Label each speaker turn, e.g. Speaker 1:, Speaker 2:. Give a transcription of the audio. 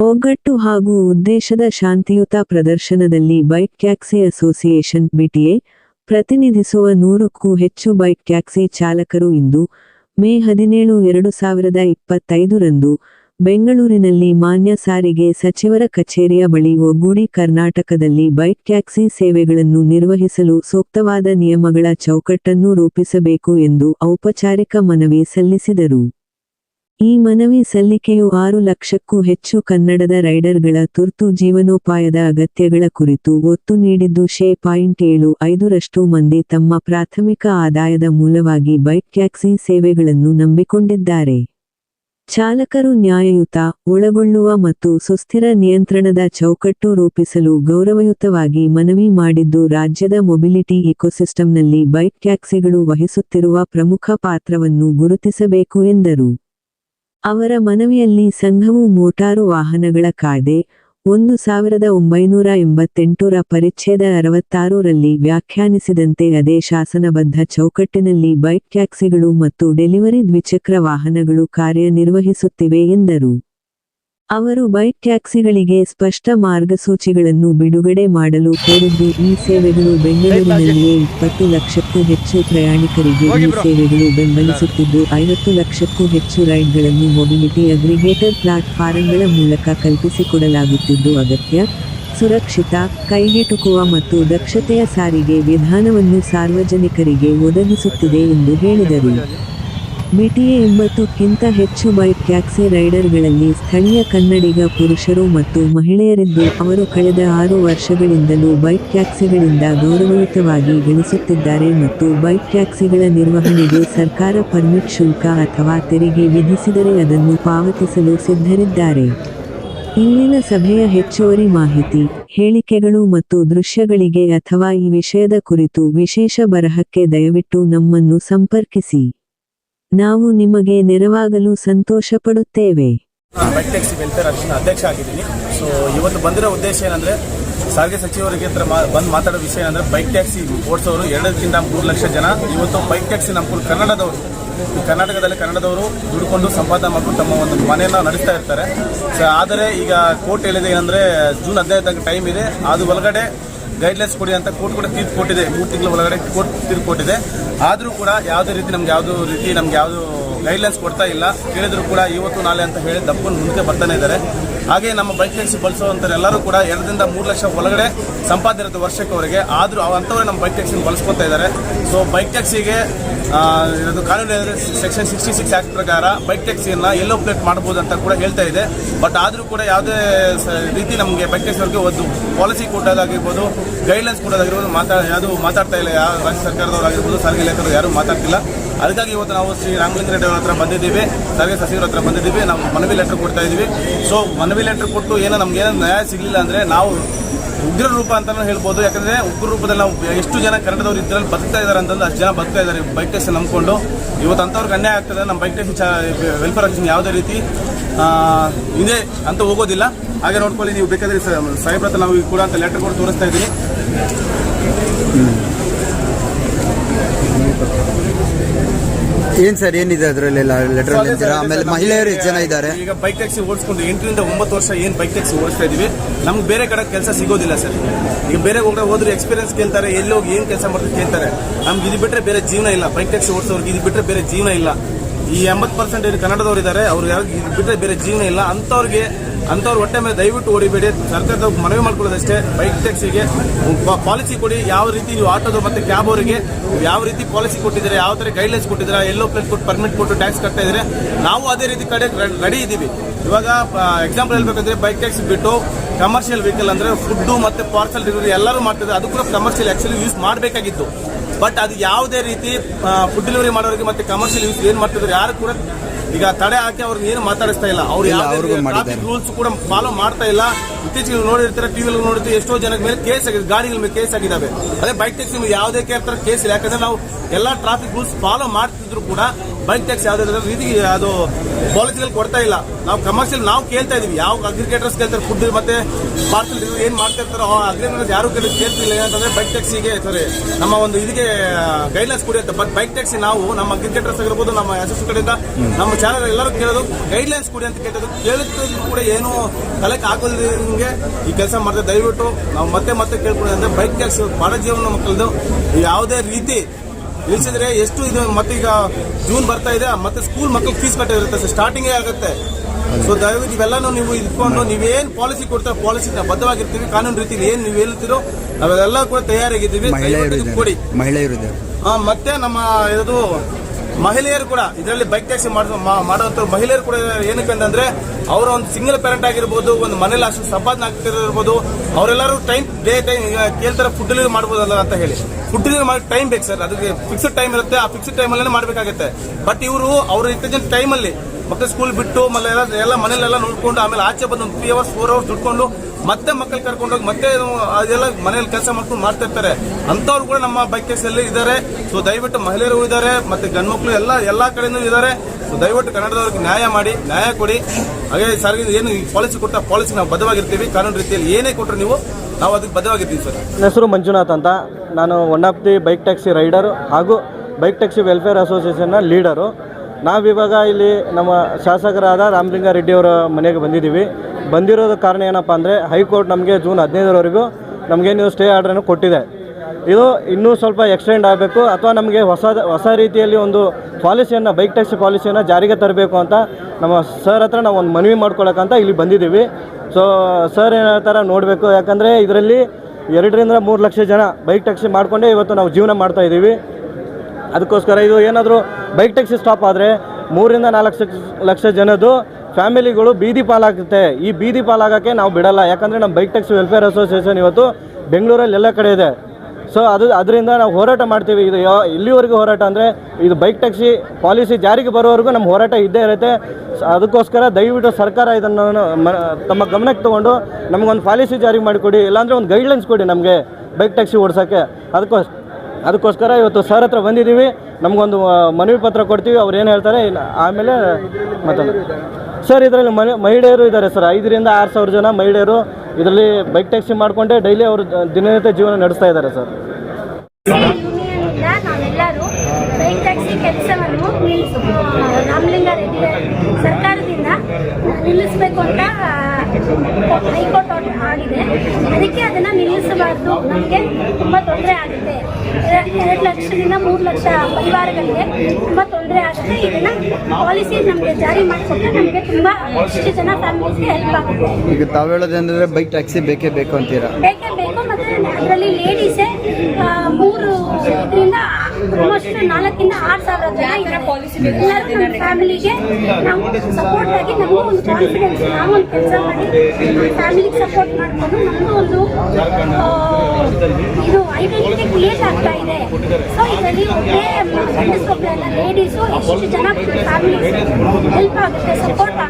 Speaker 1: ಒಗ್ಗಟ್ಟು ಹಾಗೂ ಉದ್ದೇಶದ ಶಾಂತಿಯುತ ಪ್ರದರ್ಶನದಲ್ಲಿ ಬೈಕ್ ಟ್ಯಾಕ್ಸಿ ಅಸೋಸಿಯೇಷನ್ ಬಿಟಿಎ ಪ್ರತಿನಿಧಿಸುವ ನೂರಕ್ಕೂ ಹೆಚ್ಚು ಬೈಕ್ ಟ್ಯಾಕ್ಸಿ ಚಾಲಕರು ಇಂದು ಮೇ ಹದಿನೇಳು ಎರಡು ಸಾವಿರದ ಇಪ್ಪತ್ತೈದರಂದು ಬೆಂಗಳೂರಿನಲ್ಲಿ ಮಾನ್ಯ ಸಾರಿಗೆ ಸಚಿವರ ಕಚೇರಿಯ ಬಳಿ ಒಗ್ಗೂಡಿ ಕರ್ನಾಟಕದಲ್ಲಿ ಬೈಕ್ ಟ್ಯಾಕ್ಸಿ ಸೇವೆಗಳನ್ನು ನಿರ್ವಹಿಸಲು ಸೂಕ್ತವಾದ ನಿಯಮಗಳ ಚೌಕಟ್ಟನ್ನು ರೂಪಿಸಬೇಕು ಎಂದು ಔಪಚಾರಿಕ ಮನವಿ ಸಲ್ಲಿಸಿದರು. ಈ ಮನವಿ ಸಲ್ಲಿಕೆಯು ಆರು ಲಕ್ಷಕ್ಕೂ ಹೆಚ್ಚು ಕನ್ನಡದ ರೈಡರ್ಗಳ ತುರ್ತು ಜೀವನೋಪಾಯದ ಅಗತ್ಯಗಳ ಕುರಿತು ಒತ್ತು ನೀಡಿದ್ದು ಶೇ ಪಾಯಿಂಟ್ ಏಳು ಐದರಷ್ಟು ಮಂದಿ ತಮ್ಮ ಪ್ರಾಥಮಿಕ ಆದಾಯದ ಮೂಲವಾಗಿ ಬೈಕ್ ಟ್ಯಾಕ್ಸಿ ಸೇವೆಗಳನ್ನು ನಂಬಿಕೊಂಡಿದ್ದಾರೆ. ಚಾಲಕರು ನ್ಯಾಯಯುತ, ಒಳಗೊಳ್ಳುವ ಮತ್ತು ಸುಸ್ಥಿರ ನಿಯಂತ್ರಣದ ಚೌಕಟ್ಟು ರೂಪಿಸಲು ಗೌರವಯುತವಾಗಿ ಮನವಿ ಮಾಡಿದ್ದು ರಾಜ್ಯದ ಮೊಬಿಲಿಟಿ ಇಕೋಸಿಸ್ಟಂನಲ್ಲಿ ಬೈಕ್ ಟ್ಯಾಕ್ಸಿಗಳು ವಹಿಸುತ್ತಿರುವ ಪ್ರಮುಖ ಪಾತ್ರವನ್ನು ಗುರುತಿಸಬೇಕು ಎಂದರು. ಅವರ ಮನವಿಯಲ್ಲಿ ಸಂಘವು ಮೋಟಾರು ವಾಹನಗಳ ಕಾಯ್ದೆ, ಒಂದು ಸಾವಿರದ ಒಂಬೈನೂರ ಎಂಬತ್ತೆಂಟರ ಪರಿಚ್ಛೇದ ಅರವತ್ತಾರರಲ್ಲಿ ವ್ಯಾಖ್ಯಾನಿಸಿದಂತೆ ಅದೇ ಶಾಸನಬದ್ಧ ಚೌಕಟ್ಟಿನಲ್ಲಿ ಬೈಕ್ ಟ್ಯಾಕ್ಸಿಗಳು ಮತ್ತು ಡೆಲಿವರಿ ದ್ವಿಚಕ್ರ ವಾಹನಗಳು ಕಾರ್ಯನಿರ್ವಹಿಸುತ್ತಿವೆ ಎಂದರು. ಅವರು ಬೈಕ್ ಟ್ಯಾಕ್ಸಿಗಳಿಗೆ ಸ್ಪಷ್ಟ ಮಾರ್ಗಸೂಚಿಗಳನ್ನು ಬಿಡುಗಡೆ ಮಾಡಲು ಕೋರಿದ್ದು ಈ ಸೇವೆಗಳು ಬೆಂಗಳೂರಿನಲ್ಲಿಯೇ ಇಪ್ಪತ್ತು ಲಕ್ಷಕ್ಕೂ ಹೆಚ್ಚು ಪ್ರಯಾಣಿಕರಿಗೆ ಈ ಸೇವೆಗಳು ಬೆಂಬಲಿಸುತ್ತಿದ್ದು ಐವತ್ತು ಲಕ್ಷಕ್ಕೂ ಹೆಚ್ಚು ರೈಡ್ಗಳನ್ನು ಮೊಬಿಲಿಟಿ ಅಗ್ರಿಗೇಟರ್ ಪ್ಲಾಟ್ಫಾರಂಗಳ ಮೂಲಕ ಕಲ್ಪಿಸಿಕೊಡಲಾಗುತ್ತಿದ್ದು ಅಗತ್ಯ ಸುರಕ್ಷಿತ ಕೈಗೆಟುಕುವ ಮತ್ತು ದಕ್ಷತೆಯ ಸಾರಿಗೆ ವಿಧಾನವನ್ನು ಸಾರ್ವಜನಿಕರಿಗೆ ಒದಗಿಸುತ್ತಿದೆ ಎಂದು ಹೇಳಿದರು. ಬಿಟಿಎ ಎಂಬತ್ತಕ್ಕಿಂತ ಹೆಚ್ಚು ಬೈಕ್ ಟ್ಯಾಕ್ಸಿ ರೈಡರ್ಗಳಲ್ಲಿ ಸ್ಥಳೀಯ ಕನ್ನಡಿಗ ಪುರುಷರು ಮತ್ತು ಮಹಿಳೆಯರಿದ್ದು ಅವರು ಕಳೆದ ಆರು ವರ್ಷಗಳಿಂದಲೂ ಬೈಕ್ ಟ್ಯಾಕ್ಸಿಗಳಿಂದ ಗೌರವಯುತವಾಗಿ ಗಳಿಸುತ್ತಿದ್ದಾರೆ ಮತ್ತು ಬೈಕ್ ಟ್ಯಾಕ್ಸಿಗಳ ನಿರ್ವಹಣೆಗೆ ಸರ್ಕಾರ ಪರ್ಮಿಟ್ ಶುಲ್ಕ ಅಥವಾ ತೆರಿಗೆ ವಿಧಿಸಿದರೆ ಅದನ್ನು ಪಾವತಿಸಲು ಸಿದ್ಧರಿದ್ದಾರೆ. ಇಲ್ಲಿನ ಸಭೆಯ ಹೆಚ್ಚುವರಿ ಮಾಹಿತಿ, ಹೇಳಿಕೆಗಳು ಮತ್ತು ದೃಶ್ಯಗಳಿಗೆ ಅಥವಾ ಈ ವಿಷಯದ ಕುರಿತು ವಿಶೇಷ ಬರಹಕ್ಕೆ ದಯವಿಟ್ಟು ನಮ್ಮನ್ನು ಸಂಪರ್ಕಿಸಿ. ನಾವು ನಿಮಗೆ ನೆರವಾಗಲು
Speaker 2: ಟ್ಯಾಕ್ಸಿ ವೆಲ್ಫೇರ್ ಅಧ್ಯಕ್ಷ ಆಗಿದ್ದೀನಿ. ಸೊ ಇವತ್ತು ಬಂದಿರೋ ಉದ್ದೇಶ ಏನಂದ್ರೆ, ಸಾರಿಗೆ ಸಚಿವರಿಗೆ ಹತ್ರ ಬಂದು ಮಾತಾಡೋ ವಿಷಯ ಏನಂದ್ರೆ ಬೈಕ್ ಟ್ಯಾಕ್ಸಿ ಓಡಿಸೋರು ಎರಡರಿಂದ ಮೂರು ಲಕ್ಷ ಜನ. ಇವತ್ತು ಬೈಕ್ ಟ್ಯಾಕ್ಸಿ ನಮ್ಮ ಕನ್ನಡದವರು. ಕರ್ನಾಟಕದಲ್ಲಿ ಕನ್ನಡದವರು ದುಡ್ಕೊಂಡು ಸಂಪಾದನೆ ಮಾಡ್ಕೊಂಡು ತಮ್ಮ ಒಂದು ಮನೆಯನ್ನ ನಡೆಸ್ತಾ ಇರ್ತಾರೆ. ಸೊ ಆದರೆ ಈಗ ಕೋರ್ಟ್ ಹೇಳಿದೆ ಏನಂದ್ರೆ ಜೂನ್ ಹದಿನೈದು ತನಕ ಟೈಮ್ ಇದೆ. ಅದು ಒಳಗಡೆ ಗೈಡ್ಲೈನ್ಸ್ ಕೊಡಿ ಅಂತ ಕೋರ್ಟ್ ಕೂಡ ತೀರ್ಪು ಕೊಟ್ಟಿದೆ. ಮೂರು ತಿಂಗಳ ಒಳಗಡೆ ಕೋರ್ಟ್ ತೀರ್ಪು ಕೊಟ್ಟಿದೆ. ಆದರೂ ಕೂಡ ಯಾವುದೇ ರೀತಿ ನಮ್ಗೆ ಯಾವುದೋ ರೀತಿ ನಮ್ಗೆ ಯಾವುದು ಗೈಡ್ಲೈನ್ಸ್ ಕೊಡ್ತಾ ಇಲ್ಲ. ಕೇಳಿದ್ರು ಕೂಡ ಇವತ್ತು ನಾಳೆ ಅಂತ ಹೇಳಿ ದಪ್ಪನ್ನು ಮುಂದೆ ಬರ್ತಾನೆ ಇದ್ದಾರೆ. ಹಾಗೆ ನಮ್ಮ ಬೈಕ್ ಟ್ಯಾಕ್ಸಿ ಬಳಸುವಂಥವರೆಲ್ಲರೂ ಕೂಡ ಎರಡರಿಂದ ಮೂರು ಲಕ್ಷ ಒಳಗಡೆ ಸಂಪಾದನೆ ಇರುತ್ತೆ ವರ್ಷಕ್ಕೆ ಅವರಿಗೆ. ಆದರೂ ಅಂಥವ್ರೆ ನಮ್ಮ ಬೈಕ್ ಟ್ಯಾಕ್ಸಿನ ಬಳಸ್ಕೊತಾ ಇದ್ದಾರೆ. ಸೊ ಬೈಕ್ ಟ್ಯಾಕ್ಸಿಗೆ ಇದು ಕಾನೂನು ಸೆಕ್ಷನ್ ಸಿಕ್ಸ್ಟಿ ಸಿಕ್ಸ್ ಆ್ಯಕ್ಟ್ ಪ್ರಕಾರ ಬೈಕ್ ಟ್ಯಾಕ್ಸಿಯನ್ನು ಎಲ್ಲೋ ಪ್ಲೇಟ್ ಮಾಡ್ಬೋದು ಅಂತ ಕೂಡ ಹೇಳ್ತಾ ಇದೆ. ಬಟ್ ಆದರೂ ಕೂಡ ಯಾವುದೇ ರೀತಿ ನಮಗೆ ಬೈಕ್ ಟ್ಯಾಕ್ಸಿ ಅವ್ರಿಗೆ ಒಂದು ಪಾಲಿಸಿ ಕೊಡೋದಾಗಿರ್ಬೋದು ಗೈಡ್ಲೈನ್ಸ್ ಕೊಡೋದಾಗಿರ್ಬೋದು, ಮಾತಾ, ಯಾವುದು ಮಾತಾಡ್ತಾ ಇಲ್ಲ ರಾಜ್ಯ ಸರ್ಕಾರದವರಾಗಿರ್ಬೋದು, ಸಾರಿಗೆ ಇಲಾಖೆಯವರು ಯಾರೂ ಮಾತಾಡ್ತಿಲ್ಲ. ಅದಕ್ಕಾಗಿ ಇವತ್ತು ನಾವು ಶ್ರೀ ರಾಮಲಿಂಗ ರೆಡ್ಡಿ ಅವ್ರ ಹತ್ರ ಬಂದಿದ್ದೀವಿ. ಸಾರಿಗೆ ಸಚಿವರ ಹತ್ರ ಬಂದಿದ್ದೀವಿ. ನಾವು ಮನವಿ ಲೆಟರ್ ಕೊಡ್ತಾ ಇದ್ದೀವಿ ಸೊ ಮನವಿ ಲೆಟರ್ ಕೊಟ್ಟು ಏನೋ ನಮ್ಗೆ ಏನೋ ನ್ಯಾಯ ಸಿಗಲಿಲ್ಲ ಅಂದರೆ ನಾವು ಉಗ್ರ ರೂಪ ಅಂತಲೂ ಹೇಳ್ಬೋದು. ಯಾಕಂದರೆ ಉಗ್ರ ರೂಪದಲ್ಲಿ ನಾವು ಎಷ್ಟು ಜನ ಕನ್ನಡದವ್ರು ಇದ್ರಲ್ಲಿ ಬದುಕ್ತಾ ಇದ್ದಾರೆ ಅಂತಂದ್ರೆ ಅಷ್ಟು ಜನ ಬದುಕ್ತಾ ಇದ್ದಾರೆ ಬೈಕ್ ಟೆಸ್ಟ್ ನಂಬಿಕೊಂಡು. ಇವತ್ತು ಅಂಥವ್ರಿಗೆ ಅನ್ಯಾಯ ಆಗ್ತದೆ. ನಮ್ಮ ಬೈಕ್ ಟೆಸ್ಟ್ ವೆಲ್ಫೇರ್ ಆಕ್ಷನ್ ಯಾವುದೇ ರೀತಿ ಹಿಂದೆ ಅಂತ ಹೋಗೋದಿಲ್ಲ. ಹಾಗೆ ನೋಡ್ಕೊಳ್ಳಿ, ನೀವು ಬೇಕಾದರೆ ಸಾಹೇಬ್ರ ನಾವು ಕೂಡ ಅಂತ ಲೆಟರ್ ಕೊಟ್ಟು ತೋರಿಸ್ತಾ ಇದ್ದೀನಿ.
Speaker 3: ಏನ್ ಸರ್, ಏನಿದೆ ಅದರಲ್ಲೆಲ್ಲ ಲೆಟರ್ ಆಮೇಲೆ ಮಹಿಳೆಯರು ಜನ ಇದ್ದಾರೆ?
Speaker 2: ಈಗ ಬೈಕ್ ಟ್ಯಾಕ್ಸಿ ಓಡಿಸ್ಕೊಂಡು ಎಂಟರಿಂದ ಒಂಬತ್ತು ವರ್ಷ ಏನು ಬೈಕ್ ಟ್ಯಾಕ್ಸಿ ಓಡಿಸ್ತಾ ಇದೀವಿ. ನಮ್ಗೆ ಬೇರೆ ಕಡೆ ಕೆಲಸ ಸಿಗೋದಿಲ್ಲ ಸರ್. ಈಗ ಬೇರೆ ಹೋಗ್ರೆ ಹೋದ್ರೆ ಎಕ್ಸ್ಪೀರಿಯನ್ಸ್ ಕೇಳ್ತಾರೆ, ಎಲ್ಲಿ ಹೋಗಿ ಏನು ಕೆಲಸ ಮಾಡ್ತಾರೆ ಕೇಳ್ತಾರೆ. ನಮ್ಗೆ ಇದು ಬಿಟ್ಟರೆ ಬೇರೆ ಜೀವನ ಇಲ್ಲ. ಬೈಕ್ ಟ್ಯಾಕ್ಸಿ ಓಡಿಸೋರ್ಗೆ ಇದು ಬಿಟ್ಟರೆ ಬೇರೆ ಜೀವನ ಇಲ್ಲ. ಈ ಎಂಬತ್ತು ಪರ್ಸೆಂಟ್ ಕನ್ನಡದವ್ರು ಇದ್ದಾರೆ ಅವ್ರಿಗೆ ಇದು ಬಿಟ್ಟರೆ ಬೇರೆ ಜೀವನ ಇಲ್ಲ. ಅಂಥವ್ರಿಗೆ ಅಂಥವ್ರ ಹೊಟ್ಟೆ ಮೇಲೆ ದಯವಿಟ್ಟು ಓಡಿಬೇಡಿ. ಸರ್ಕಾರದ ಮನವಿ ಮಾಡ್ಕೊಳ್ಳೋದಷ್ಟೇ. ಬೈಕ್ ಟ್ಯಾಕ್ಸಿಗೆ ಪಾಲಿಸಿ ಕೊಡಿ. ಯಾವ ರೀತಿ ನೀವು ಆಟೋದು ಮತ್ತೆ ಕ್ಯಾಬ್ ಅವರಿಗೆ ಯಾವ ರೀತಿ ಪಾಲಿಸಿ ಕೊಟ್ಟಿದ್ರೆ ಯಾವ ತರ ಗೈಡ್ಲೈನ್ಸ್ ಕೊಟ್ಟಿದ್ರೆ ಎಲ್ಲೋ ಪ್ಲೇಸ್ ಕೊಟ್ಟು ಪರ್ಮಿಟ್ ಕೊಟ್ಟು ಟ್ಯಾಕ್ಸ್ ಕಟ್ತಾ ಇದ್ರೆ ನಾವು ಅದೇ ರೀತಿ ಕಡೆ ರೆಡಿ ಇದ್ದೀವಿ. ಇವಾಗ ಎಕ್ಸಾಂಪಲ್ ಹೇಳ್ಬೇಕಂದ್ರೆ ಬೈಕ್ ಟ್ಯಾಕ್ಸಿ ಬಿಟ್ಟು ಕಮರ್ಷಿಯಲ್ ವೆಹಿಕಲ್ ಅಂದ್ರೆ ಫುಡ್ ಮತ್ತೆ ಪಾರ್ಸಲ್ ಡೆಲಿವರಿ ಎಲ್ಲರೂ ಮಾಡ್ತಿದ್ದಾರೆ. ಅದು ಕೂಡ ಕಮರ್ಷಿಯಲ್ ಆ್ಯಕ್ಚುಲಿ ಯೂಸ್ ಮಾಡಬೇಕಾಗಿತ್ತು. ಬಟ್ ಅದು ಯಾವುದೇ ರೀತಿ ಫುಡ್ ಡೆಲಿವರಿ ಮಾಡೋರಿಗೆ ಮತ್ತೆ ಕಮರ್ಷಿಯಲ್ ಯೂಸ್ ಏನು ಮಾಡ್ತಿದ್ರು ಯಾರು ಕೂಡ ಈಗ ತಡೆ ಹಾಕಿ ಅವ್ರಿಗೆ ಏನು ಮಾತಾಡಿಸ್ತಾ ಇಲ್ಲ. ಅವ್ರು ಯಾವುದೇ ರೂಲ್ಸ್ ಕೂಡ ಫಾಲೋ ಮಾಡ್ತಾ ಇಲ್ಲ. ಇತ್ತೀಚೆಗೆ ನೋಡಿರ್ತಾರೆ ನೋಡಿ ನೋಡಿರ್ತೀವಿ ಎಷ್ಟೋ ಜನ ಮೇಲೆ ಕೇಸ್ ಆಗಿದೆ ಗಾಡಿಗಳ ಮೇಲೆ ಕೇಸ್ ಆಗಿದ್ದಾವೆ. ಅದೇ ಬೈಕ್ ಟ್ಯಾಕ್ಸಿ ಮೇಲೆ ಯಾವುದೇ ಕೇರ್ ಕೇಸ್ ಇಲ್ಲ. ಯಾಕಂದ್ರೆ ನಾವು ಎಲ್ಲಾ ಟ್ರಾಫಿಕ್ ರೂಲ್ಸ್ ಫಾಲೋ ಮಾಡ್ತಿದ್ರು ಕೂಡ ಬೈಕ್ ಟ್ಯಾಕ್ಸ್ ಯಾವುದೇ ರೀತಿ ಅದು ಪಾಲಿಸಿಗಳು ಕೊಡ್ತಾ ಇಲ್ಲ. ನಾವು ಕಮರ್ಷಿಯಲ್ ನಾವು ಕೇಳ್ತಾ ಇದೀವಿ. ಯಾವ ಅಗ್ರಿಕೇಟರ್ಸ್ ಕೇಳ್ತಾರೆ? ಫುಡ್ ಮತ್ತೆ ಪಾರ್ಸಲ್ ಏನ್ ಮಾಡ್ತಾ ಇರ್ತಾರೋ ಅಗ್ರಿಮೆಂಟ್ ಯಾರು ಕೇಳಿ ಕೇಳ್ತಿಲ್ಲ ಏನಂತಂದ್ರೆ ಬೈಕ್ ಟ್ಯಾಕ್ಸಿಗೆ ಸಾರಿ ನಮ್ಮ ಒಂದು ಇದಕ್ಕೆ ಗೈಡ್ಲೈನ್ಸ್ ಕೊಡಿ ಅಂತ ಬಟ್ ಬೈಕ್ ಟ್ಯಾಕ್ಸಿ ನಾವು ನಮ್ಮ ಅಗ್ರಿಕೇಟರ್ಸ್ ಆಗಿರ್ಬೋದು, ನಮ್ಮ ಯಶಸ್ಸು ಕಡೆಯಿಂದ, ನಮ್ಮ ಚಾನಲ್ ಎಲ್ಲರೂ ಕೇಳೋದು ಗೈಡ್ಲೈನ್ಸ್ ಕೊಡಿ ಅಂತ ಕೇಳೋದು ಕೇಳಿದ್ರು ಕೂಡ ಏನು ತಲೆಗೆ ನಿಮಗೆ. ಈ ಕೆಲಸ ಮಾಡಿದ್ರೆ ದಯವಿಟ್ಟು ನಾವು ಮತ್ತೆ ಮತ್ತೆ ಕೇಳ್ಕೊಳ್ಳಿ ಅಂದ್ರೆ ಬೈಕ್ ಟ್ಯಾಕ್ಸ್ ಬಡ ಜೀವನ ಮಕ್ಕಳದು ಯಾವುದೇ ರೀತಿ ಇಳಿಸಿದ್ರೆ ಎಷ್ಟು ಇದು ಮತ್ತೆ ಈಗ ಜೂನ್ ಬರ್ತಾ ಇದೆ ಮತ್ತೆ ಸ್ಕೂಲ್ ಮಕ್ಕಳು ಫೀಸ್ ಕಟ್ಟಿರುತ್ತೆ ಸ್ಟಾರ್ಟಿಂಗೇ ಆಗುತ್ತೆ. ಸೊ ದಯವಿಟ್ಟು ಇವೆಲ್ಲಾನು ನೀವು ಇದ್ಕೊಂಡು ನೀವೇನ್ ಪಾಲಿಸಿ ಕೊಡ್ತಾರೆ ಪಾಲಿಸಿ ನಾವು ಬದ್ಧವಾಗಿರ್ತೀವಿ ಕಾನೂನು ರೀತಿಯಲ್ಲಿ ಏನು ನೀವು ಹೇಳ್ತಿರೋ ನಾವೆಲ್ಲ ಕೂಡ ತಯಾರಾಗಿದ್ದೀವಿ. ಕೊಡಿ.
Speaker 3: ಮಹಿಳೆಯರು
Speaker 2: ಮತ್ತೆ ನಮ್ಮ ಇದು ಮಹಿಳೆಯರು ಕೂಡ ಇದರಲ್ಲಿ ಬೈಕ್ ಟ್ಯಾಕ್ಸಿ ಮಾಡುವಂತ ಮಹಿಳೆಯರು ಕೂಡ ಏನಕ್ಕೆ ಅಂತಂದ್ರೆ ಅವರ ಒಂದು ಸಿಂಗಲ್ ಪೇರೆಂಟ್ ಆಗಿರ್ಬೋದು, ಒಂದು ಮನೇಲಿ ಅಷ್ಟು ಸಂಪಾದನೆ ಆಗ್ತಿರ್ಬೋದು ಅವರೆಲ್ಲರೂ ಟೈಮ್ ಡೇ ಟೈಮ್ ಕೇಳ್ತಾರೆ ಫುಡ್ ಡೆಲಿವರಿ ಮಾಡ್ಬೋದಲ್ಲ ಅಂತ ಹೇಳಿ. ಫುಡ್ ಡೆಲಿವರಿ ಮಾಡಿ ಟೈಮ್ ಬೇಕು ಸರ್ ಅದಕ್ಕೆ ಫಿಕ್ಸ್ಡ್ ಟೈಮ್ ಇರುತ್ತೆ, ಆ ಫಿಕ್ಸ್ಡ್ ಟೈಮಲ್ಲೇ ಮಾಡಬೇಕಾಗುತ್ತೆ. ಬಟ್ ಇವರು, ಅವ್ರ ಟೈಮ್ ಟೈಮಲ್ಲಿ ಮಕ್ಕಳು ಸ್ಕೂಲ್ ಬಿಟ್ಟು ಮೇಲೆ ಎಲ್ಲ ಮನೇಲೆಲ್ಲ ನೋಡ್ಕೊಂಡು, ಆಮೇಲೆ ಆಚೆ ಬಂದು ಒಂದು ತ್ರೀ ಅವರ್ಸ್ ಫೋರ್ ಅವರ್ಸ್ ದುಡ್ಕೊಂಡು ಮತ್ತೆ ಮಕ್ಕಳು ಕರ್ಕೊಂಡೋಗಿ ಮತ್ತೆ ಅದೆಲ್ಲ ಮನೇಲಿ ಕೆಲಸ ಮಾಡ್ಕೊಂಡು ಮಾಡ್ತಾ ಇರ್ತಾರೆ. ಅಂತವ್ರು ಕೂಡ ನಮ್ಮ ಬೈಕ್ ಕೇಸಲ್ಲಿ ಇದ್ದಾರೆ. ಸೊ ದಯವಿಟ್ಟು ಮಹಿಳೆಯರು ಇದ್ದಾರೆ, ಮತ್ತೆ ಗಂಡ್ಮಕ್ಳು ಎಲ್ಲ, ಎಲ್ಲಾ ಕಡೆನೂ ಇದ್ದಾರೆ. ಸೊ ದಯವಿಟ್ಟು ಕನ್ನಡದವ್ರಿಗೆ ನ್ಯಾಯ ಮಾಡಿ, ನ್ಯಾಯ ಕೊಡಿ. ಹಾಗೆ ಸರ್ ಏನು ಪಾಲಿಸಿ ಕೊಟ್ಟ ಪಾಲಿಸಿ ನಾವು ಬದ್ಧವಾಗಿರ್ತೀವಿ. ಕಾನೂನು ರೀತಿಯಲ್ಲಿ ಏನೇ ಕೊಟ್ಟರು ನೀವು, ನಾವು ಅದಕ್ಕೆ ಬದ್ಧವಾಗಿರ್ತೀವಿ ಸರ್
Speaker 4: ನನ್ನ ಹೆಸರು ಮಂಜುನಾಥ್ ಅಂತ. ನಾನು one of the bike taxi rider ಹಾಗೂ ಬೈಕ್ ಟ್ಯಾಕ್ಸಿ ವೆಲ್ಫೇರ್ ಅಸೋಸಿಯೇಷನ್ನ ಲೀಡರು ನಾವಿವಾಗ ಇಲ್ಲಿ ನಮ್ಮ ಶಾಸಕರಾದ ರಾಮಲಿಂಗಾರೆಡ್ಡಿಯವರ ಮನೆಗೆ ಬಂದಿದ್ದೀವಿ. ಬಂದಿರೋದ ಕಾರಣ ಏನಪ್ಪ ಅಂದರೆ, ಹೈಕೋರ್ಟ್ ನಮಗೆ ಜೂನ್ ಹದಿನೈದರವರೆಗೂ ನಮಗೇನು ಸ್ಟೇ ಆರ್ಡ್ರನ್ನು ಕೊಟ್ಟಿದೆ. ಇದು ಇನ್ನೂ ಸ್ವಲ್ಪ ಎಕ್ಸ್ಟೆಂಡ್ ಆಗಬೇಕು ಅಥವಾ ನಮಗೆ ಹೊಸ ಹೊಸ ರೀತಿಯಲ್ಲಿ ಒಂದು ಪಾಲಿಸಿಯನ್ನು ಬೈಕ್ ಟ್ಯಾಕ್ಸಿ ಪಾಲಿಸಿಯನ್ನು ಜಾರಿಗೆ ತರಬೇಕು ಅಂತ ನಮ್ಮ ಸರ್ ಹತ್ರ ನಾವು ಒಂದು ಮನವಿ ಮಾಡ್ಕೊಳಕ್ಕಂತ ಇಲ್ಲಿ ಬಂದಿದ್ದೀವಿ. ಸೊ ಸರ್ ಏನು ಹೇಳ್ತಾರೆ ನೋಡಬೇಕು, ಯಾಕಂದರೆ ಇದರಲ್ಲಿ ಎರಡರಿಂದ ಮೂರು ಲಕ್ಷ ಜನ ಬೈಕ್ ಟ್ಯಾಕ್ಸಿ ಮಾಡಿಕೊಂಡೇ ಇವತ್ತು ನಾವು ಜೀವನ ಮಾಡ್ತಾ ಇದ್ದೀವಿ. ಅದಕ್ಕೋಸ್ಕರ ಇದು ಏನಾದರೂ ಬೈಕ್ ಟ್ಯಾಕ್ಸಿ ಸ್ಟಾಪ್ ಆದರೆ ಮೂರಿಂದ ನಾಲ್ಕು ಲಕ್ಷ ಜನದ್ದು ಫ್ಯಾಮಿಲಿಗಳು ಬೀದಿ ಪಾಲಾಗುತ್ತೆ. ಈ ಬೀದಿ ಪಾಲಾಗೋಕ್ಕೆ ನಾವು ಬಿಡಲ್ಲ. ಯಾಕಂದರೆ ನಮ್ಮ ಬೈಕ್ ಟ್ಯಾಕ್ಸಿ ವೆಲ್ಫೇರ್ ಅಸೋಸಿಯೇಷನ್ ಇವತ್ತು ಬೆಂಗಳೂರಲ್ಲಿ ಎಲ್ಲ ಕಡೆ ಇದೆ. ಸೊ ಅದು ಅದರಿಂದ ನಾವು ಹೋರಾಟ ಮಾಡ್ತೀವಿ. ಇದು ಇಲ್ಲಿವರೆಗೂ ಹೋರಾಟ ಅಂದರೆ ಇದು ಬೈಕ್ ಟ್ಯಾಕ್ಸಿ ಪಾಲಿಸಿ ಜಾರಿಗೆ ಬರೋವರೆಗೂ ನಮ್ಮ ಹೋರಾಟ ಇದ್ದೇ ಇರುತ್ತೆ. ಅದಕ್ಕೋಸ್ಕರ ದಯವಿಟ್ಟು ಸರ್ಕಾರ ಇದನ್ನು ತಮ್ಮ ಗಮನಕ್ಕೆ ತೊಗೊಂಡು ನಮಗೊಂದು ಪಾಲಿಸಿ ಜಾರಿ ಮಾಡಿಕೊಡಿ. ಇಲ್ಲಾಂದರೆ ಒಂದು ಗೈಡ್ಲೈನ್ಸ್ ಕೊಡಿ ನಮಗೆ ಬೈಕ್ ಟ್ಯಾಕ್ಸಿ ಓಡಿಸೋಕ್ಕೆ. ಅದಕ್ಕೋಸ್ ಅದಕ್ಕೋಸ್ಕರ ಇವತ್ತು ಸರ್ ಹತ್ರ ಬಂದಿದ್ದೀವಿ. ನಮಗೊಂದು ಮನವಿ ಪತ್ರ ಕೊಡ್ತೀವಿ. ಅವ್ರು ಏನು ಹೇಳ್ತಾರೆ ಇಲ್ಲ ಆಮೇಲೆ ಮಾತಾಡೋಣ. ಸರ್ ಇದರಲ್ಲಿ ಮಹಿಳೆಯರು ಇದ್ದಾರೆ ಸರ್ ಐದರಿಂದ ಆರು ಸಾವಿರ ಜನ ಮಹಿಳೆಯರು ಇದರಲ್ಲಿ ಬೈಕ್ ಟ್ಯಾಕ್ಸಿ ಮಾಡಿಕೊಂಡೇ ಡೈಲಿ ಅವರು ದಿನನಿತ್ಯ ಜೀವನ ನಡೆಸ್ತಾ ಇದ್ದಾರೆ ಸರ್.
Speaker 5: ನಾವೆಲ್ಲರೂ ಬೈಕ್ ಟ್ಯಾಕ್ಸಿ ಕೆಲಸವನ್ನು ರಾಮಲಿಂಗಾರೆಡ್ಡಿ ಸರ್ಕಾರದಿಂದ ನಿಲ್ಲಿಸಬೇಕು ಅಂತ ಹೈಕೋರ್ಟ್ ಅದಕ್ಕೆ ಅದನ್ನು ನಿಲ್ಲಿಸಬಾರ್ದು. ನಮಗೆ ತುಂಬ ತೊಂದರೆ ಆಗುತ್ತೆ. ಎರ- ಎರಡು ಲಕ್ಷದಿಂದ ಮೂರು ಲಕ್ಷ ಪರಿವಾರಗಳಿಗೆ ತುಂಬ ತೊಂದರೆ ಆಗುತ್ತೆ. ಇದನ್ನ ಪಾಲಿಸಿ ನಮಗೆ ಜಾರಿ ಮಾಡಿಕೊಟ್ರೆ ನಮಗೆ ತುಂಬಾ ಎಷ್ಟು ಜನ ಫ್ಯಾಮಿಲೀಸ್ಗೆ ಹೆಲ್ಪ್ ಆಗುತ್ತೆ.
Speaker 3: ಈಗ ತಾವು ಹೇಳೋದಂದ್ರೆ ಬೈಕ್ ಟ್ಯಾಕ್ಸಿ ಬೇಕೇ ಬೇಕು ಅಂತೀರಾ?
Speaker 5: ಬೇಕೇ ಬೇಕು ಮತ್ತೆ ಅದರಲ್ಲಿ ಲೇಡೀಸೇ ಮೂರು ಇದರಿಂದ ಆಲ್ಮೋಸ್ಟ್ ನಾಲ್ಕಿಂದ ಆರು ಸಾವಿರ ಜನ ಎಲ್ಲರೂ ನಮ್ಮ ಫ್ಯಾಮಿಲಿಗೆ ನಾವು ಸಪೋರ್ಟ್ ಆಗಿ ನಮಗೂ ಒಂದು ಕಾನ್ಫಿಡೆನ್ಸ್ ನಾವು ಒಂದು ಕೆಲಸ ಮಾಡಿ ಫ್ಯಾಮಿಲಿಗೆ ಸಪೋರ್ಟ್ ಮಾಡಿಕೊಂಡು ನಮಗೂ ಒಂದು ಇದು ಐಡೆಂಟಿಟಿ ಕ್ರಿಯೇಟ್ ಆಗ್ತಾ ಇದೆ. ಸೊ ಇದರಲ್ಲಿ ಒಬ್ಬರೇ ಗಂಡಸೊಬ್ಬರಲ್ಲ ಲೇಡೀಸು ಎಷ್ಟು ಜನ ಫ್ಯಾಮಿಲಿ ಹೆಲ್ಪ್ ಆಗುತ್ತೆ ಸಪೋರ್ಟ್ ಆಗುತ್ತೆ.